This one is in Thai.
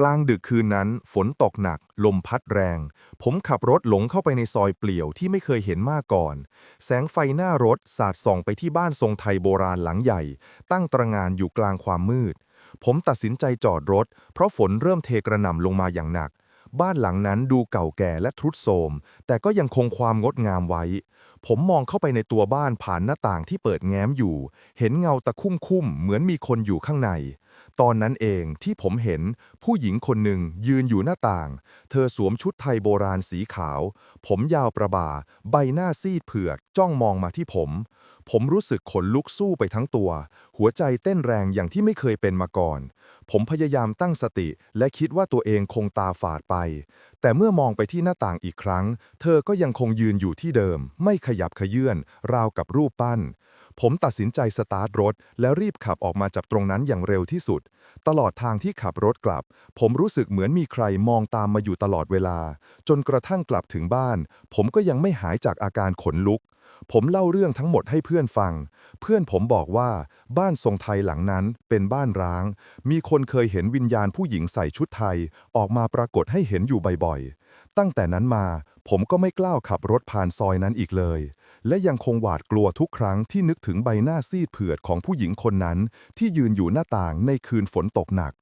กลางดึกคืนนั้น ฝนตกหนัก ลมพัดแรง ผมขับรถหลงเข้าไปในซอยเปลี่ยวที่ไม่เคยเห็นมาก่อน แสงไฟหน้ารถสาดส่องไปที่บ้านทรงไทยโบราณหลังใหญ่ ตั้งตระงานอยู่กลางความมืด ผมตัดสินใจจอดรถ เพราะฝนเริ่มเทกระหน่ำลงมาอย่างหนัก บ้านหลังนั้นดูเก่าแก่และทรุดโทรม แต่ก็ยังคงความงดงามไว้ ผมมองเข้าไปในตัวบ้านผ่านหน้าต่างที่เปิดแง้มอยู่ เห็นเงาตะคุ่มคุ่มๆเหมือนมีคนอยู่ข้างใน ตอนนั้นเองที่ผมเห็นผู้หญิงคนหนึ่งยืนอยู่หน้าต่าง เธอสวมชุดไทยโบราณสีขาว ผมยาวประบ่า ใบหน้าซีดเผือก จ้องมองมาที่ผม ผมรู้สึกขนลุกสู้ไปทั้งตัว หัวใจเต้นแรงอย่างที่ไม่เคยเป็นมาก่อน ผมพยายามตั้งสติและคิดว่าตัวเองคงตาฝาดไป แต่เมื่อมองไปที่หน้าต่างอีกครั้ง เธอก็ยังคงยืนอยู่ที่เดิม ไม่ขยับขยื่น ราวกับรูปปั้น ผมตัดสินใจสตาร์ทรถ แล้วรีบขับออกมาจากตรงนั้นอย่างเร็วที่สุด ตลอดทางที่ขับรถกลับ ผมรู้สึกเหมือนมีใครมองตามมาอยู่ตลอดเวลา จนกระทั่งกลับถึงบ้าน ผมก็ยังไม่หายจากอาการขนลุก ผมเล่าเรื่องทั้งหมดให้เพื่อนฟัง เพื่อนผมบอกว่าบ้านทรงไทยหลังนั้นเป็นบ้านร้าง มีคนเคยเห็นวิญญาณผู้หญิงใส่ชุดไทย ออกมาปรากฏให้เห็นอยู่บ่อยๆ ตั้งแต่นั้นมาผมก็ไม่กล้าขับรถผ่านซอยนั้นอีกเลย และยังคงหวาดกลัวทุกครั้งที่นึกถึงใบหน้าซีดเผือดของผู้หญิงคนนั้น ที่ยืนอยู่หน้าต่างในคืนฝนตกหนัก